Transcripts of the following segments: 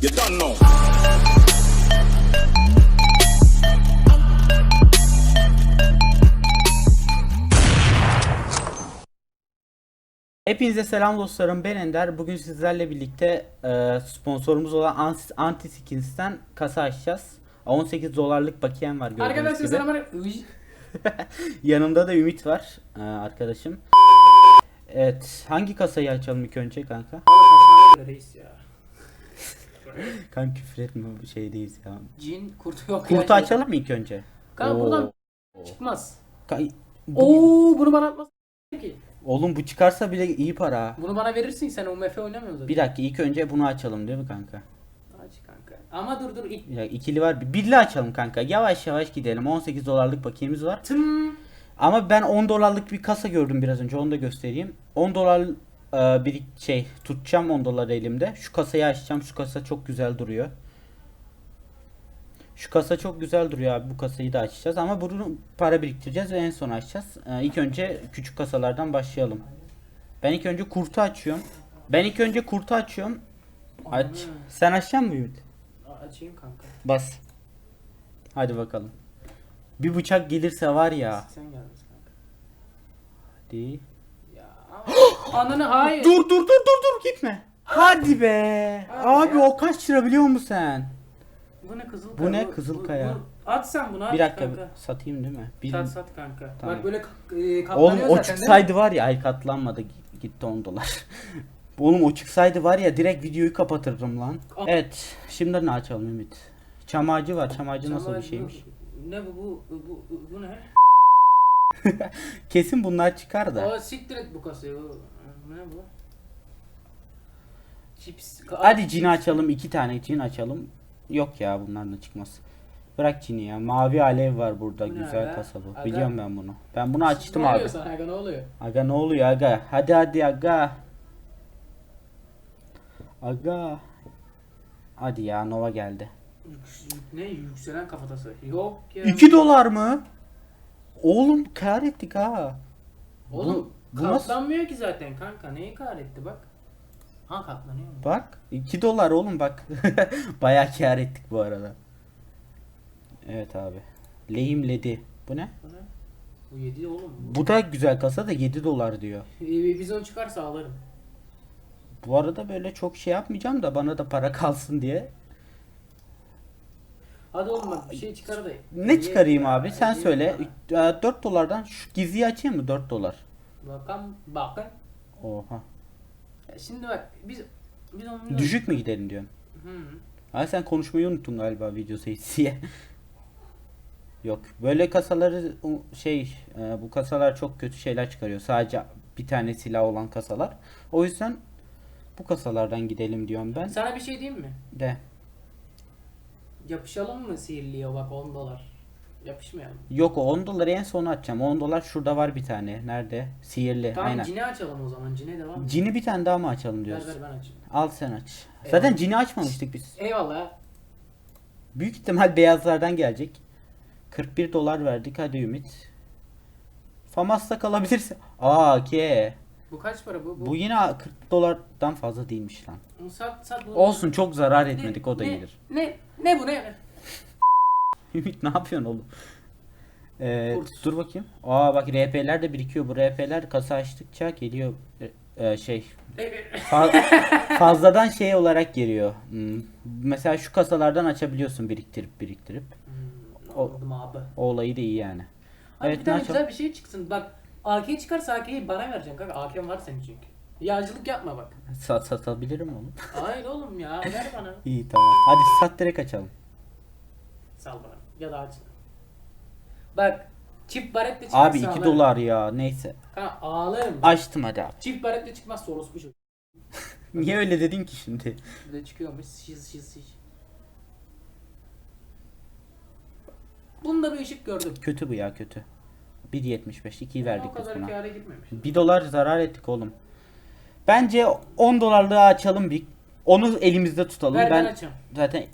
You don't know. Hepinize selam dostlarım ben Ender. Bugün sizlerle birlikte e, sponsorumuz olan Anti- Antiskins'ten kasa açacağız. 18 dolarlık bakiyem var gördüğünüz Arkadaşlar gibi. selamünaleyküm. Yanımda da Ümit var e, arkadaşım. Evet hangi kasayı açalım ilk önce kanka? Reis ya. Kanka küfür etme bu şeydeyiz ya. Cin kurtu yok Kurtu ya. açalım mı ilk önce? Kanka Oo. buradan çıkmaz. Ka- Oo bunu bana atmaz ki. Oğlum bu çıkarsa bile iyi para. Bunu bana verirsin sen UMF oynamıyorsun zaten. Bir dakika ilk önce bunu açalım değil mi kanka? Aç kanka. Ama dur dur ilk. Bir dakika, ikili var. bir- Birli açalım kanka. Yavaş yavaş gidelim. 18 dolarlık bakiyemiz var. Tım. Ama ben 10 dolarlık bir kasa gördüm biraz önce onu da göstereyim. 10 dolar e, bir şey tutacağım 10 dolar elimde. Şu kasayı açacağım. Şu kasa çok güzel duruyor. Şu kasa çok güzel duruyor abi. Bu kasayı da açacağız ama bunu para biriktireceğiz ve en son açacağız. E, ilk önce küçük kasalardan başlayalım. Ben ilk önce kurtu açıyorum. Ben ilk önce kurtu açıyorum. Aç. Sen açacak mısın Ümit? Açayım kanka. Bas. Hadi bakalım. Bir bıçak gelirse var ya. Sen gelmesin kanka. Hadi. Ananı hayır. Dur dur dur dur dur gitme. Hadi be. Hadi Abi ya. o kaç lira biliyor musun sen? Bu ne kızıl Bu ne kızıl kaya? At sen bunu at Bir dakika kanka. satayım değil mi? Bir... Sat sat kanka. Tamam. Bak böyle e, katlanıyor Oğlum o zaten, mi? çıksaydı var ya ay katlanmadı gi- gitti 10 dolar. Oğlum o çıksaydı var ya direkt videoyu kapatırdım lan. Aa. Evet şimdi ne açalım Ümit? Çam ağacı var. Çam ağacı nasıl bir şeymiş? bu- Ne bu bu bu bu, bu ne? Kesin bunlar çıkar da. Aa siktir et bu kasayı. Ne bu? Chips. Ka- Hadi cini açalım. iki tane cin açalım. Yok ya bunlar da çıkmaz. Bırak cini ya. Mavi alev var burada. Bu ne Güzel aga? kasa bu. Aga. Biliyorum ben bunu. Ben bunu açtım ne abi. oluyor sana aga ne oluyor? Aga ne oluyor aga? Hadi hadi aga. Aga. Hadi ya Nova geldi. Ne yükselen kafatası? Yok ya. 2 dolar mı? Oğlum kar ettik ha. Oğlum Bu- nasıl- katlanmıyor ki zaten kanka. Neyi kahretti bak. Ha katlanıyor mu? Bak 2 dolar oğlum bak. Bayağı kar ettik bu arada. Evet abi. Lehimledi. Bu ne? Bu ne? Bu 7 oğlum. Bu. Da güzel kasa da 7 dolar diyor. Ee, Biz onu çıkarsa alırım. Bu arada böyle çok şey yapmayacağım da bana da para kalsın diye. Hadi oğlum bak bir şey çıkar da. Ne çıkarayım abi? Sen söyle. bana. 4 dolardan şu gizliyi açayım mı 4 dolar? Bakalım bakın. Oha. Ya Şimdi bak biz biz onu Düşük mü gidelim diyorsun? Hı. Ay sen konuşmayı unuttun galiba video seyirciye. Yok. Böyle kasaları şey e, bu kasalar çok kötü şeyler çıkarıyor. Sadece bir tane silah olan kasalar. O yüzden bu kasalardan gidelim diyorum ben. Sana bir şey diyeyim mi? De. Yapışalım mı sihirliye bak 10 dolar. Yapışmayalım. Yok o 10 doları en sona açacağım. 10 dolar şurada var bir tane. Nerede? Sihirli. Tamam Aynen. cine açalım o zaman. Cine devam. et. Cini bir tane daha mı açalım Ver diyoruz? ver ben açayım. Al sen aç. Zaten Eyvallah. cini açmamıştık biz. Eyvallah. Büyük ihtimal beyazlardan gelecek. 41 dolar verdik hadi Ümit. Famas'ta kalabilirse. Aa ki. Bu kaç para bu? Bu, yine 40 dolardan fazla değilmiş lan. sat sat bunu. Olsun çok zarar etmedik o da ne, iyidir. Ne ne bu ne? Ümit ne yapıyorsun oğlum? Ee, dur bakayım. Aa bak RP'ler de birikiyor. Bu RP'ler kasa açtıkça geliyor e, e, şey fa- fazladan şey olarak geliyor. Hmm. Mesela şu kasalardan açabiliyorsun biriktirip biriktirip. Hmm, O- abi. O olayı da iyi yani. Abi Evet, bir tane güzel bir şey çıksın. Bak AK çıkarsa AK'yi bana vereceksin kanka. AK'm var senin çünkü. Yağcılık yapma bak. Sat satabilirim oğlum. Hayır oğlum ya ver bana. İyi tamam. Hadi sat direkt açalım. Sal bana. Ya da aç. Bak çift baretle çıkarsa Abi 2 ağlarım. dolar ya neyse. Kanka ağlarım. Açtım hadi abi. Çift baretle çıkmaz orospu şu. Niye öyle dedin ki şimdi? Bir de çıkıyormuş. Şiz şiz şiz. Bunda bir ışık gördüm. Kötü bu ya kötü. 1.75 2'yi verdik biz buna. kâra gitmemiş. 1 dolar zarar ettik oğlum. Bence 10 dolarlığı açalım bir. Onu elimizde tutalım. Ver ben ben açayım. zaten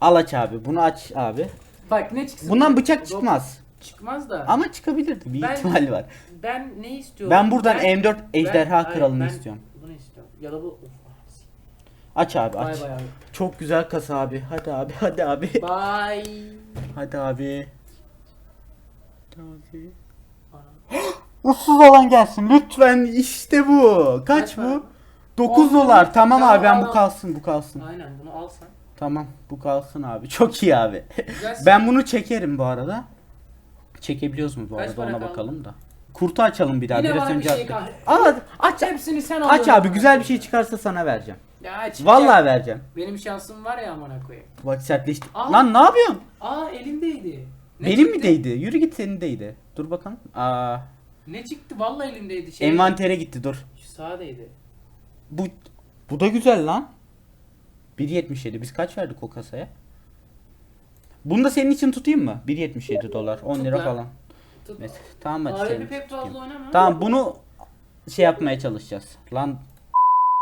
al aç abi. Bunu aç abi. Bak ne çıksın? Bundan bıçak çıkmaz. Çıkmaz da. Ama çıkabilirdi. Bir Ben- ihtimal var. Ben ne istiyorum? Ben buradan M4 ejderha hayır, kralını ben istiyorum. Bunu istiyorum. Ya da bu. Of, Aç abi Bay aç. bay abi. Çok güzel kasa abi. Hadi abi hadi abi. Bay. Hadi abi. Hadi abi. Ana. Ussuz olan gelsin lütfen işte bu. Kaç Kaç para? bu? 9 On dolar. Tamam Tamam, abi ben bu al. kalsın bu kalsın. Aynen bunu al sen. Tamam bu kalsın abi. Çok iyi abi. Ben bunu çekerim bu arada. Çekebiliyoruz mu bu Kaç arada para ona kaldı? bakalım da. Kurtu açalım bir daha. Yine Biraz bana bir önce şey attık. Aa, aç Hepsini sen aç alıyorsun. abi güzel bir şey çıkarsa sana vereceğim. Ya çıkacak. Vallahi vereceğim. Benim şansım var ya amına koyayım. Bak sertleşti. Aa. Lan ne yapıyorsun? Aa elimdeydi. Ne Benim çıktı? mi değdi? Yürü git senin değdi. Dur bakalım. Aa, Ne çıktı? Vallahi elimdeydi. Şey, envantere gitti dur. Şu sağa değdi. Bu bu da güzel lan. 1.77 biz kaç verdik o kasaya? Bunu da senin için tutayım mı? 1.77 dolar 10 Tut lira lan. falan. Tut. Tamam hadi senin bir için pek tutayım. fazla oynama. Tamam bunu şey yapmaya çalışacağız. Lan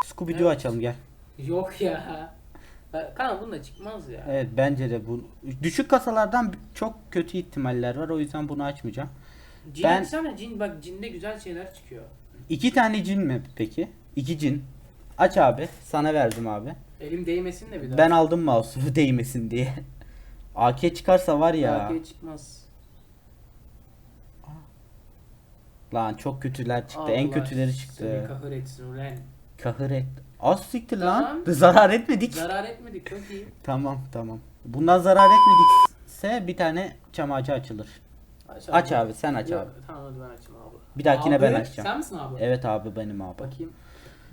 Scooby Doo Evet. açalım gel. Yok ya. Ha, Kanka bunda çıkmaz ya. Evet bence de bu düşük kasalardan çok kötü ihtimaller var o yüzden bunu açmayacağım. Cin ben- açsana cin bak cinde güzel şeyler çıkıyor. İki tane cin mi peki? İki cin. Aç abi. Sana verdim abi. Elim değmesin de bir daha. Ben aldım mouse'u değmesin diye. AK çıkarsa var ya. AK çıkmaz. Lan çok kötüler çıktı. en Allah kötüleri Seni çıktı. kahretsin ulan. Kahır et. Az siktir lan. Tamam. Zarar etmedik. Zarar etmedik çok iyi. Tamam tamam. Bundan zarar etmedikse bir tane çam ağacı açılır. Aç abi, sen aç Yok, abi. Tamam hadi ben açayım abi. Bir dahakine Abi, ben açacağım. Sen misin abi? Evet abi benim abi. Bakayım.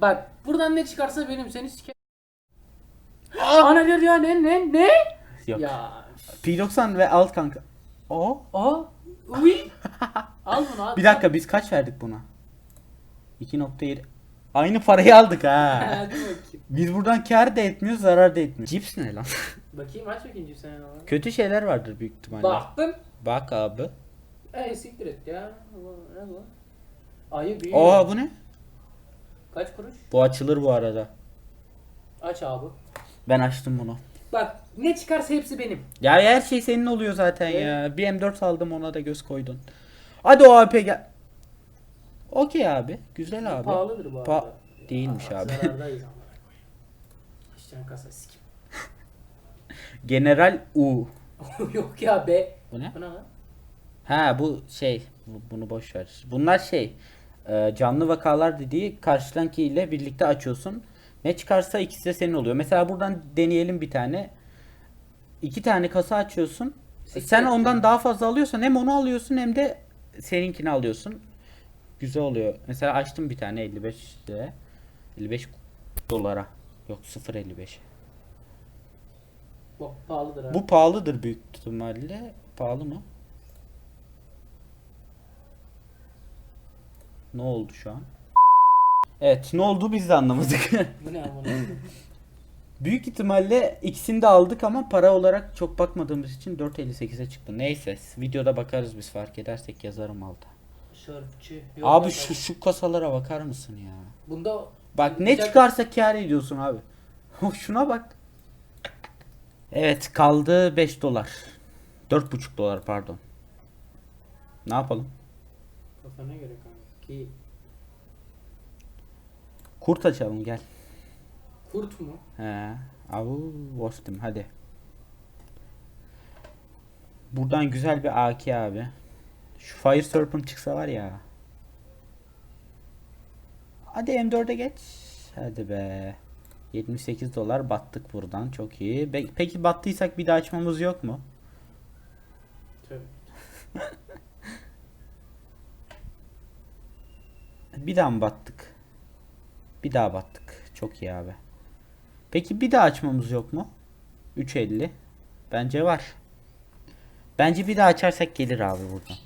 Bak buradan ne çıkarsa benim seni sike... Ana diyor ya ne ne ne? Yok. Ya. P90 ve alt kanka. O. Aa. Uy. Al bunu abi. Bir dakika biz kaç verdik buna? 2.7. Aynı parayı aldık ha. Hadi bakayım. Biz buradan kar da etmiyoruz, zarar da etmiyoruz. Cips ne lan? Bakayım aç bakayım cip sen abi. Kötü şeyler vardır büyük ihtimalle. Baktım. Bak abi. Ey siktir et ya. Ne bu? Ayı büyüyor. Oha bu ne? Kaç kuruş? Bu açılır bu arada. Aç abi. Ben açtım bunu. Bak ne çıkarsa hepsi benim. Ya her şey senin oluyor zaten ya. Bir M4 aldım ona da göz koydun. Hadi o AP gel. Okey abi. Güzel abi. Pahalıdır bu Pa- arada. Değilmiş Aa, abi. Zarardayız ama. İşten kasa sikim. General U. Yok ya be. Bu ne? Bu ne lan? Ha bu şey. Bu- Bunu boş ver. Bunlar şey. e, Canlı vakalar dediği karşıdankiyle birlikte açıyorsun. Ne çıkarsa ikisi de senin oluyor. Mesela buradan deneyelim bir tane. İki tane kasa açıyorsun. Sen ondan daha fazla alıyorsan hem onu alıyorsun hem de seninkini alıyorsun. Güzel oluyor. Mesela açtım bir tane 55 lira. 55 dolara. Yok 0.55. Bu pahalıdır ha. Bu pahalıdır büyük ihtimalle. Pahalı mı? Ne oldu şu an? Evet ne oldu biz de anlamadık. Bu ne amına? büyük ihtimalle ikisini de aldık ama para olarak çok bakmadığımız için 4.58'e çıktı. Neyse videoda bakarız biz fark edersek yazarım alta. Şörfçü. Yok Abi şu şu kasalara bakar mısın ya? Bunda Bak ne Bıçak- çıkarsa kâr ediyorsun abi. Şuna bak. Evet kaldı 5 dolar. 4,5 dolar pardon. Ne yapalım? Kafana göre kanka. Ki Kurt açalım gel. kurt mu? He. Avu Vostim hadi. Buradan güzel bir AK abi. Şu Fire Serpent çıksa var ya. Hadi M4'e geç. Hadi be. 78 dolar battık buradan. Çok iyi. Be- Peki battıysak bir daha açmamız yok mu? Tövbe. Bir daha mı battık? Bir daha battık. Çok iyi abi. Peki bir daha açmamız yok mu? 3.50. Bence var. Bence bir daha açarsak gelir abi buradan.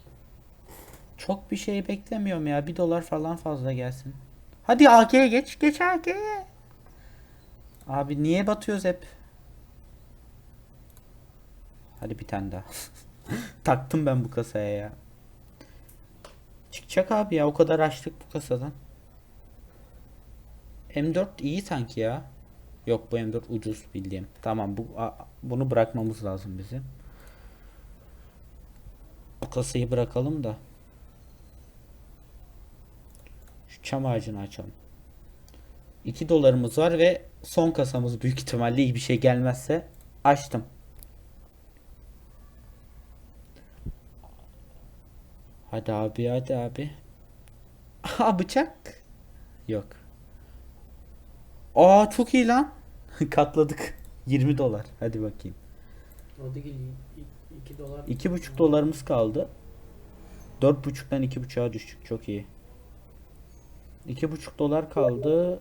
Çok bir şey beklemiyorum ya. 1 dolar falan fazla gelsin. Hadi AK'ye geç. Geç AK'ye. Abi niye batıyoruz hep? Hadi bir tane daha. Taktım ben bu kasaya ya. Çıkacak abi ya o kadar açtık bu kasadan. M4 iyi sanki ya. Yok bu M4 ucuz bildiğim. Tamam bu a- bunu bırakmamız lazım bizim. Bu kasayı bırakalım da. Şu çam ağacını açalım. 2 dolarımız var ve son kasamız büyük ihtimalle iyi bir şey gelmezse açtım. Hadi abi hadi abi. Aha bıçak. Yok. Aa çok iyi lan. Katladık. 20 dolar. Hadi bakayım. Oradaki 2 dolar. 2,5 dolarımız kaldı. 4,5'tan 2,5'a düştük. Çok iyi. 2,5 dolar kaldı.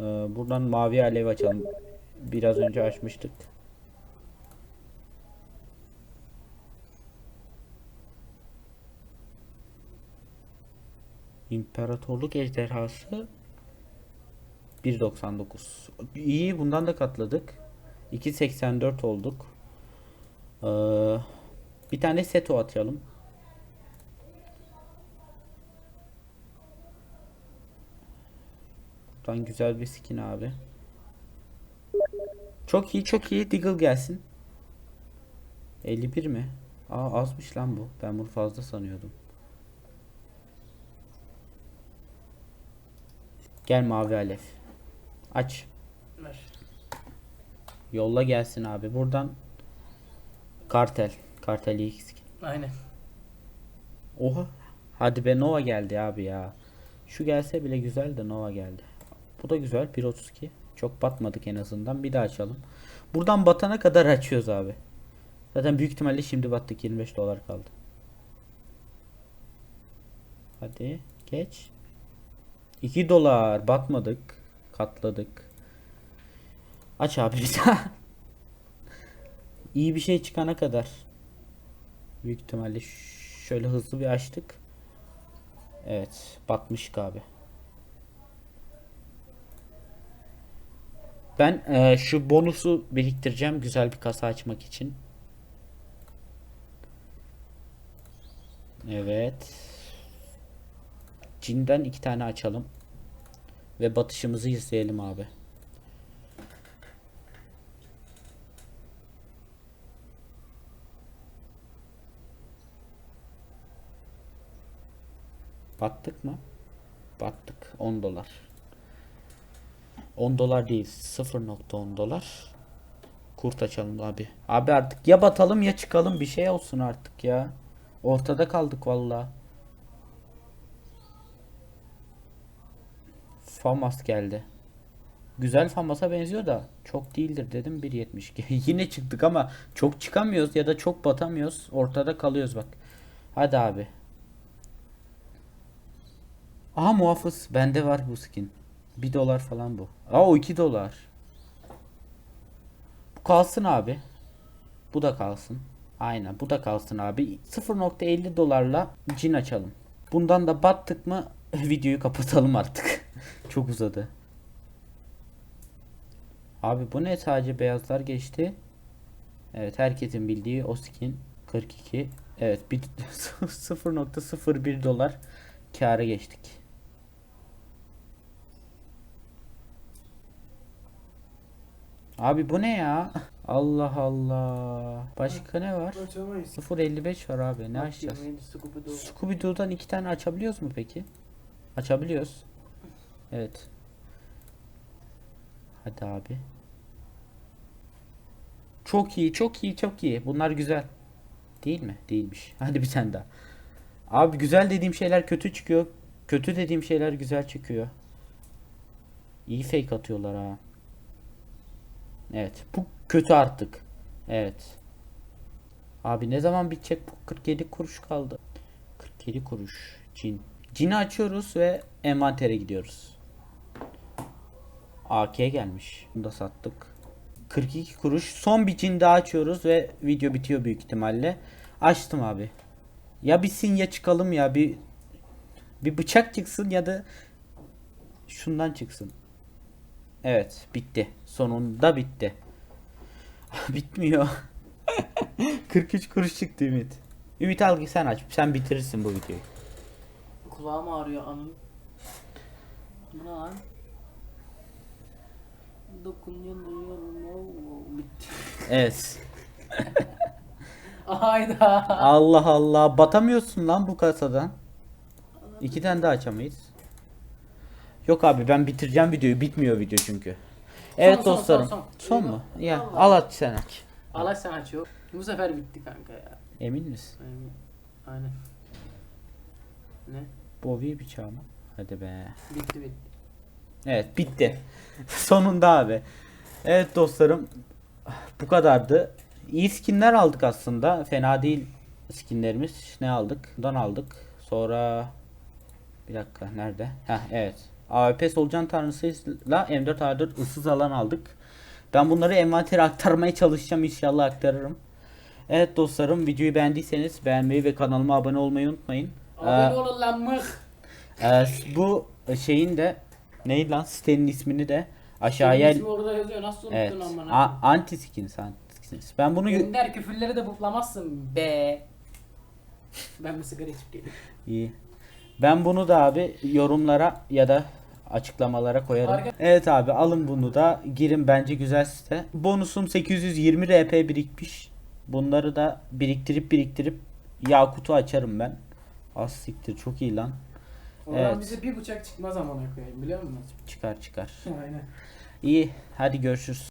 Ee, buradan mavi alev açalım. Biraz önce açmıştık. İmparatorluk ejderhası 1.99. İyi bundan da katladık. 2.84 olduk. Ee, bir tane seto atalım. Buradan güzel bir skin abi. Çok iyi çok iyi. Deagle gelsin. 51 mi? Aa azmış lan bu. Ben bunu fazla sanıyordum. Gel mavi alev. Aç. Ver. Yolla gelsin abi. Buradan kartel. Kartel skin. Aynen. Oha. Hadi be Nova geldi abi ya. Şu gelse bile güzel de Nova geldi. Bu da güzel 1.32. Çok batmadık en azından. Bir daha açalım. Buradan batana kadar açıyoruz abi. Zaten büyük ihtimalle şimdi battık 25 dolar kaldı. Hadi geç. 2 dolar batmadık. Katladık. Aç abi bir daha. İyi bir şey çıkana kadar. Büyük ihtimalle şöyle hızlı bir açtık. Evet, batmışık abi. Ben eee, şu bonusu biriktireceğim güzel bir kasa açmak için. Evet. Cinden iki tane açalım. Ve batışımızı izleyelim abi. Battık mı? Battık. 10 dolar. 10 dolar değil. 0.10 dolar. Kurt açalım abi. Abi artık ya batalım ya çıkalım bir şey olsun artık ya. Ortada kaldık valla. Famas geldi. Güzel Famas'a benziyor da çok değildir dedim 1.72. Yine çıktık ama çok çıkamıyoruz ya da çok batamıyoruz. Ortada kalıyoruz bak. Hadi abi. Aha muhafız. Bende var bu skin. 1 dolar falan bu. Aa o 2 dolar. Bu kalsın abi. Bu da kalsın. Aynen bu da kalsın abi. 0.50 dolarla cin açalım. Bundan da battık mı videoyu kapatalım artık. Çok uzadı. Abi bu ne sadece beyazlar geçti. Evet herkesin bildiği o skin 42. Evet bir 0.01 dolar kâra geçtik. Abi bu ne ya? Allah Allah. Başka ne var? Açamayız. 0.55 var abi. Ne açacağız? Scooby-Doo'dan iki tane açabiliyoruz mu peki? Açabiliyoruz. Evet. Hadi abi. Çok iyi, çok iyi, çok iyi. Bunlar güzel. Değil mi? Değilmiş. Hadi bir tane daha. Abi güzel dediğim şeyler kötü çıkıyor. Kötü dediğim şeyler güzel çıkıyor. İyi fake atıyorlar ha. Evet. Bu kötü artık. Evet. Abi ne zaman bitecek bu 47 kuruş kaldı. 47 kuruş. Cin. Cin'i açıyoruz ve envantere gidiyoruz. AK gelmiş. Bunu da sattık. 42 kuruş. Son bir cin daha açıyoruz ve video bitiyor büyük ihtimalle. Açtım abi. Ya bitsin ya çıkalım ya bir bir bıçak çıksın ya da şundan çıksın. Evet bitti. Sonunda bitti. Bitmiyor. 43 kuruş çıktı Ümit. Ümit al sen aç. Sen bitirirsin bu videoyu. Kulağım ağrıyor anın. Bu ne lan? Evet. Hayda. Allah Allah. Batamıyorsun lan bu kasadan. İki tane daha açamayız. Yok abi ben bitireceğim videoyu. Bitmiyor video çünkü. Evet son, dostlarım. son, Son, son. mu? Ya Vallahi. al at sen aç. Allah sen açıyor. Bu sefer bitti kanka ya. Emin misin? Aynen. Aynen. Ne? Bovi bıçağı mı? Hadi be. Bitti bitti. Evet bitti. Sonunda abi. Evet dostlarım. Bu kadardı. İyi skinler aldık aslında. Fena değil skinlerimiz. Ne aldık? Bundan aldık. Sonra bir dakika nerede? Heh evet. AWP solucan tanrısıyla M4 A4 ıssız alan aldık. Ben bunları envantere aktarmaya çalışacağım. İnşallah aktarırım. Evet dostlarım videoyu beğendiyseniz beğenmeyi ve kanalıma abone olmayı unutmayın. Ee, Abone olun lan mıh. ee, bu şeyin de neydi lan sitenin ismini de aşağıya İsmi orada yazıyor. Nasıl unuttun evet amına? a- anti skins anti skins. Ben bunu Gönder küfürleri de buplamazsın be. Ben bir sigara içip geleyim. iyi. Ben bunu da abi yorumlara ya da açıklamalara koyarım. Arka- Evet abi alın bunu da girin bence güzel site. Bonusum 820 RP birikmiş. Bunları da biriktirip biriktirip Yakut'u açarım ben. Az siktir çok iyi lan. Oradan Evet. bize bir bıçak çıkmaz amına koyayım biliyor musun? Çıkar çıkar. Aynen. İyi hadi görüşürüz.